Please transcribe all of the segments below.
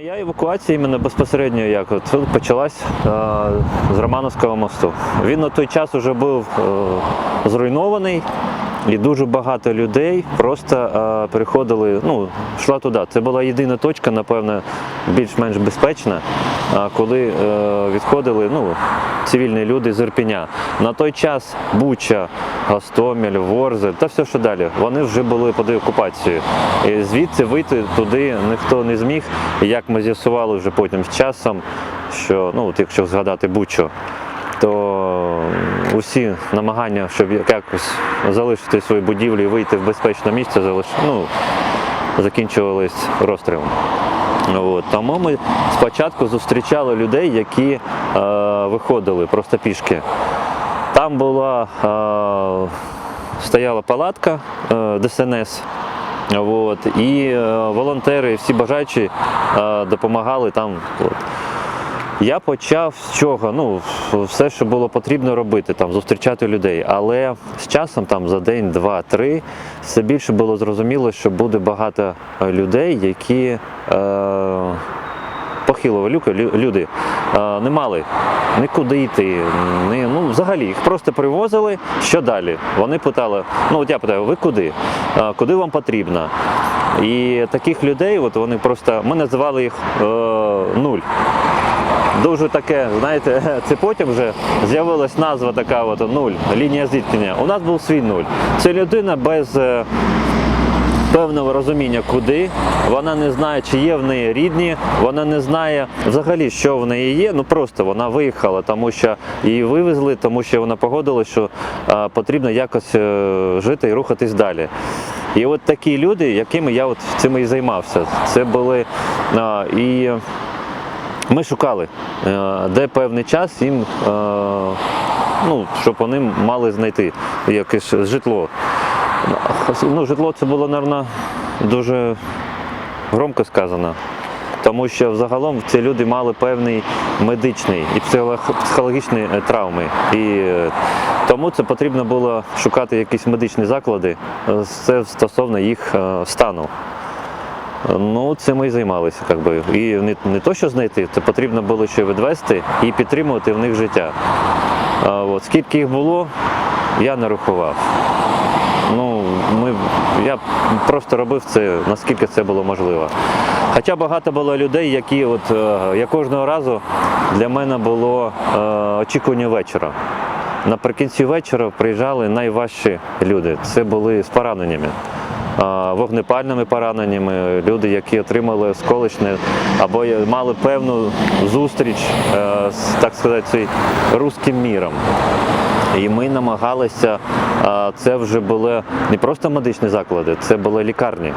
Моя евакуація іменно безпосередньо як от почалась е, з Романовського мосту. Він на той час вже був е, зруйнований, і дуже багато людей просто е, переходили, ну, йшла туди. Це була єдина точка, напевно, більш-менш безпечна, е, коли е, відходили ну, цивільні люди з Ірпеня. На той час Буча, Гостомель, Ворзель та все, що далі, вони вже були під окупацією. І звідси вийти туди ніхто не зміг. І як ми з'ясували вже потім з часом, що ну, от якщо згадати Бучу, то усі намагання, щоб якось залишити свою будівлю і вийти в безпечне місце, залиш... ну, закінчувались розстрілом. От. Тому ми спочатку зустрічали людей, які е, виходили просто пішки. Там була е, стояла палатка е, ДСНС. От, і е, волонтери, всі бажаючі е, допомагали там. От. Я почав з чого? Ну, все, що було потрібно робити, там, зустрічати людей. Але з часом, там, за день, два, три, все більше було зрозуміло, що буде багато е, людей, які е, похилого люка люди е, не мали нікуди йти. Не, ну, взагалі, їх просто привозили. Що далі? Вони питали, ну от я питаю, ви куди? Е, куди вам потрібно? І таких людей, от вони просто, ми називали їх е, нуль дуже таке, знаєте, це потім вже з'явилась назва така от нуль, лінія зіткнення. У нас був свій нуль. Це людина без е, певного розуміння, куди. Вона не знає, чи є в неї рідні, вона не знає взагалі, що в неї є. Ну просто вона виїхала, тому що її вивезли, тому що вона погодила, що е, потрібно якось е, жити і рухатись далі. І от такі люди, якими я от цим і займався, це були е, і. Ми шукали, е, де певний час їм, е, ну, щоб вони мали знайти якесь житло. Ну, житло це було, мабуть, дуже громко сказано. Тому що взагалом ці люди мали певний медичний і психолог- психологічні е, травми. І тому це потрібно було шукати якісь медичні заклади, це стосовно їх стану. Ну, ми і займалися, як би. І не, не то, що знайти, це потрібно було ще відвести і підтримувати в них життя. А, от, скільки їх було, я не рахував. Ну, ми, я просто робив це, наскільки це було можливо. Хоча багато було людей, які от, е, я кожного разу для мене було е, очікування вечора. Наприкінці вечора приїжджали найважчі люди. Це були з пораненнями вогнепальними пораненнями, люди, які отримали осколочне або мали певну зустріч е, з так сказати руським міром. І ми намагалися, це вже були не просто медичні заклади, це були лікарні.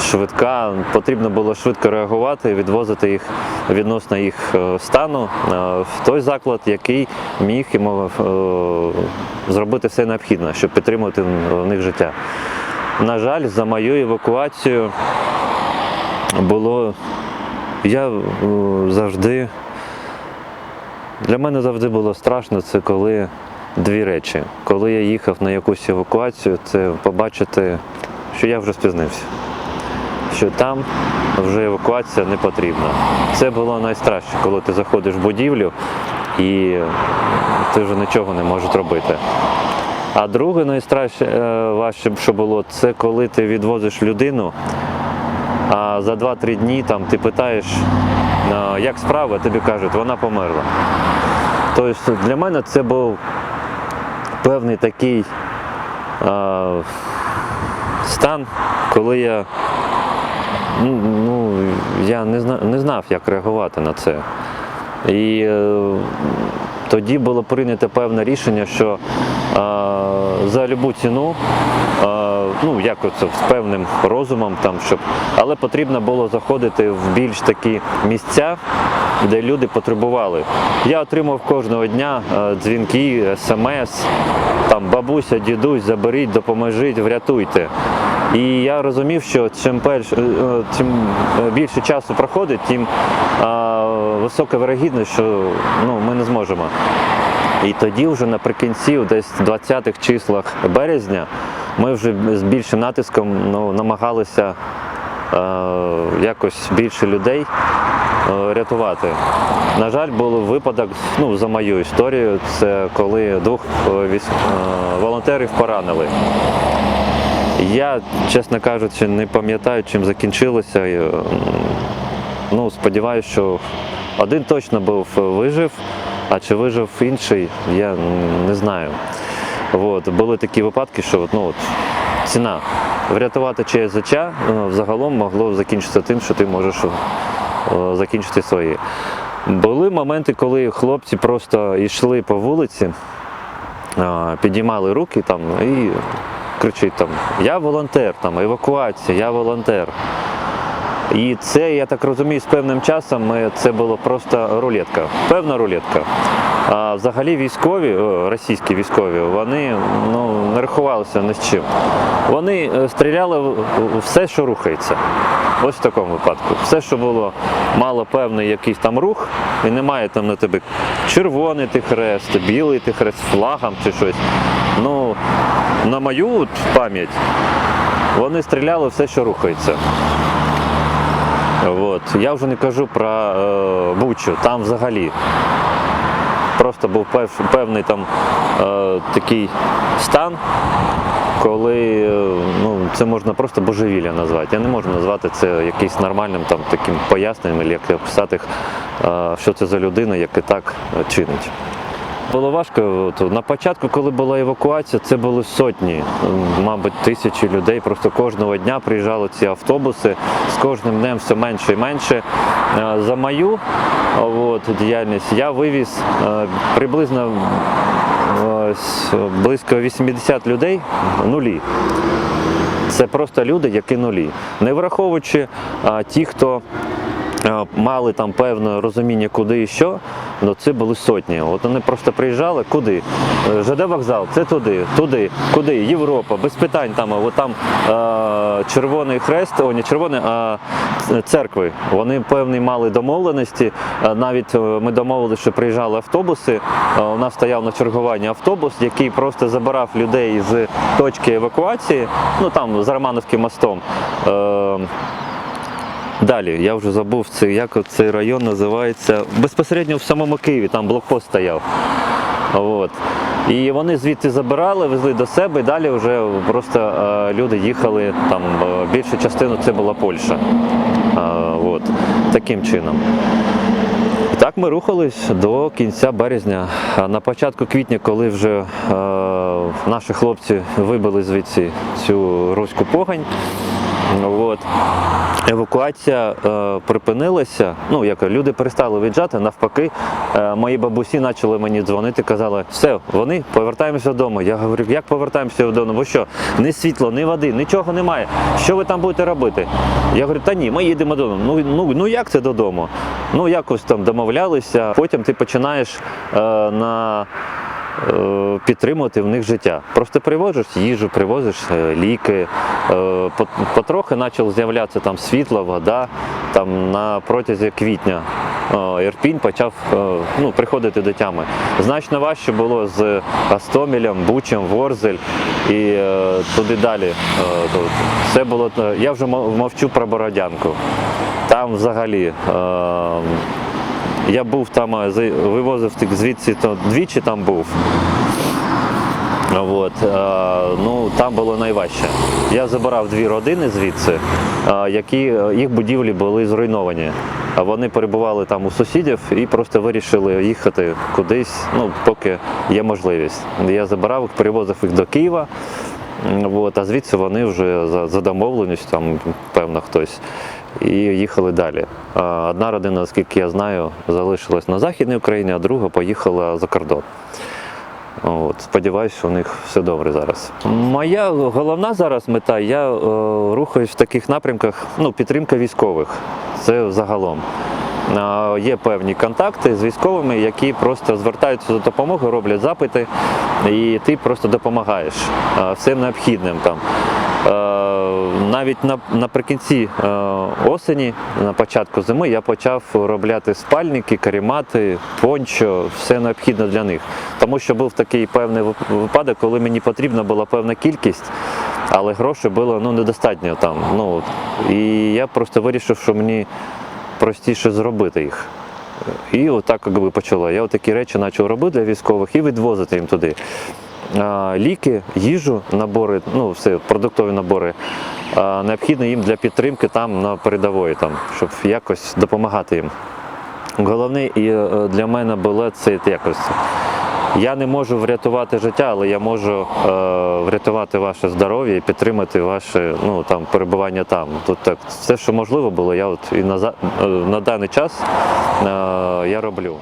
Швидка, потрібно було швидко реагувати, відвозити їх відносно їх е, стану е, в той заклад, який міг йому зробити все необхідне, щоб підтримувати в них життя. На жаль, за мою евакуацію було. Я е, завжди. Для мене завжди було страшно, це коли дві речі. Коли я їхав на якусь евакуацію, це побачити, що я вже спізнився. Що там вже евакуація не потрібна. Це було найстрашніше, коли ти заходиш в будівлю і ти вже нічого не можеш робити. А друге найстрашніше, е, важче, що було, це коли ти відвозиш людину, а за 2-3 дні там ти питаєш, е, як справа, тобі кажуть, вона померла. Тобто для мене це був певний такий е, стан, коли я, ну, ну, я не, зна, не знав, як реагувати на це. І тоді було прийнято певне рішення, що е, за любу ціну, е, ну як оце, з певним розумом, там, щоб, але потрібно було заходити в більш такі місця, де люди потребували. Я отримав кожного дня е, дзвінки, смс, там бабуся, дідусь, заберіть, допоможіть, врятуйте. І я розумів, що чим, перш, е, е, чим е, більше часу проходить, тим е, висока вирогідність, що ну, ми не зможемо. І тоді, вже наприкінці, десь 20-х числах березня, ми вже з більшим натиском ну, намагалися е, якось більше людей е, рятувати. На жаль, був випадок, ну, за мою історію, це коли двох військ- волонтерів поранили. Я, чесно кажучи, не пам'ятаю, чим закінчилося. Ну, сподіваюся, що один точно був е, вижив, а чи вижив інший, я не знаю. От, були такі випадки, що ну, от, ціна. Врятувати життя е, взагалом могло закінчитися тим, що ти можеш е, закінчити свої. Були моменти, коли хлопці просто йшли по вулиці, підіймали руки там і кричить там Я волонтер, там, евакуація, я волонтер. І це, я так розумію, з певним часом ми- це було просто рулетка, певна рулетка. А взагалі військові, російські військові, вони ну, не рахувалися ні з чим. Вони е, стріляли в все, що рухається. Ось в такому випадку. Все, що було, мало певний якийсь там рух, і немає там на тебе червоний ти хрест, білий ти хрест, флагом чи щось. Ну, на мою пам'ять, вони стріляли все, що рухається. От. Я вже не кажу про е, Бучу, там взагалі. Просто був пев- певний там е, такий стан, коли е, ну, це можна просто божевілля назвати. Я не можу назвати це якимось нормальним там, таким поясненням, як описати, е, що це за людина, яка так чинить. Було важко. На початку, коли була евакуація, це були сотні, мабуть, тисячі людей. Просто кожного дня приїжджали ці автобуси. З кожним днем все менше і менше. Е, За мою от, діяльність я вивіз е, приблизно близько 80 людей нулі. Це просто люди, які нулі. Не враховуючи а, ті, хто мали там певне розуміння, куди і що, ну це були сотні. От вони просто приїжджали, куди? Е, ЖД вокзал, це туди, туди, куди? Європа, без питань там, от там е, Червоний Хрест, о, не червоний, а церкви. Вони певні мали домовленості. Е, Навіть е, ми домовилися, що приїжджали автобуси. У нас стояв на чергуванні автобус, який просто забирав людей з точки евакуації, ну там з Романовським мостом. Далі, я вже забув це, як цей район називається. Безпосередньо в самому Києві, там блокпост стояв. От. І вони звідти забирали, везли до себе, і далі вже просто е, люди їхали, там е, більшу частину це була Польща. Е, от. Таким чином. І так ми рухались до кінця березня. На початку квітня, коли вже е, наші хлопці вибили звідси цю руську погань, от, евакуація е, припинилася. Ну, як люди перестали виїжджати, навпаки, е, мої бабусі почали мені дзвонити, казали, все, вони повертаємося додому. Я говорю, як повертаємося додому? Бо що? Ні світла, ні води, нічого немає. Що ви там будете робити? Я говорю, та ні, ми їдемо додому. Ну, ну, ну як це додому? Ну, якось там домовлялися. Потім ти починаєш е, на підтримувати в них життя. Просто привозиш їжу, привозиш е, ліки. Е, Потрохи почало з'являтися там світло, вода. Там на протязі квітня е, Ірпінь почав е, ну, приходити до тями. Значно важче було з Гастомелем, Бучем, Ворзель і е, туди далі. Е. Це було, е, я вже мовчу про Бородянку. Там взагалі. Я був там, вивозив звідси, то двічі там був. От, ну, там було найважче. Я забирав дві родини звідси, які е, їх будівлі були зруйновані. Вони перебували там у сусідів і просто вирішили їхати кудись, ну, поки є можливість. Я забирав їх, перевозив їх до Києва. От, а звідси вони вже за, за домовленістю, там, певно, хтось, і їхали далі. Одна родина, наскільки я знаю, залишилась на Західній Україні, а друга поїхала за кордон. От, сподіваюся, у них все добре зараз. Моя головна зараз мета, я е, рухаюсь в таких напрямках, ну, підтримка військових. Це загалом. Е, є певні контакти з військовими, які просто звертаються за допомогою, роблять запити, і ти просто допомагаєш е, всім необхідним там. Е, Навіть на, наприкінці е, осені, на початку зими, я почав робляти спальники, карімати, пончо, все необхідне для них. Тому що був такий певний випадок, коли мені потрібна була певна кількість, але грошей було ну, недостатньо там. Ну, і я просто вирішив, що мені простіше зробити їх. І отак якби почало. Я такі речі почав робити для військових і відвозити їм туди. Ліки, їжу, набори, ну все, продуктові набори. А, Необхідно їм для підтримки там на передової, там, щоб якось допомагати їм. Головне і е, для мене було це якось. Я не можу врятувати життя, але я можу е, врятувати ваше здоров'я і підтримати ваше ну, там, перебування там. Тут так, все, що можливо було, я от і на, е, на даний час е, я роблю.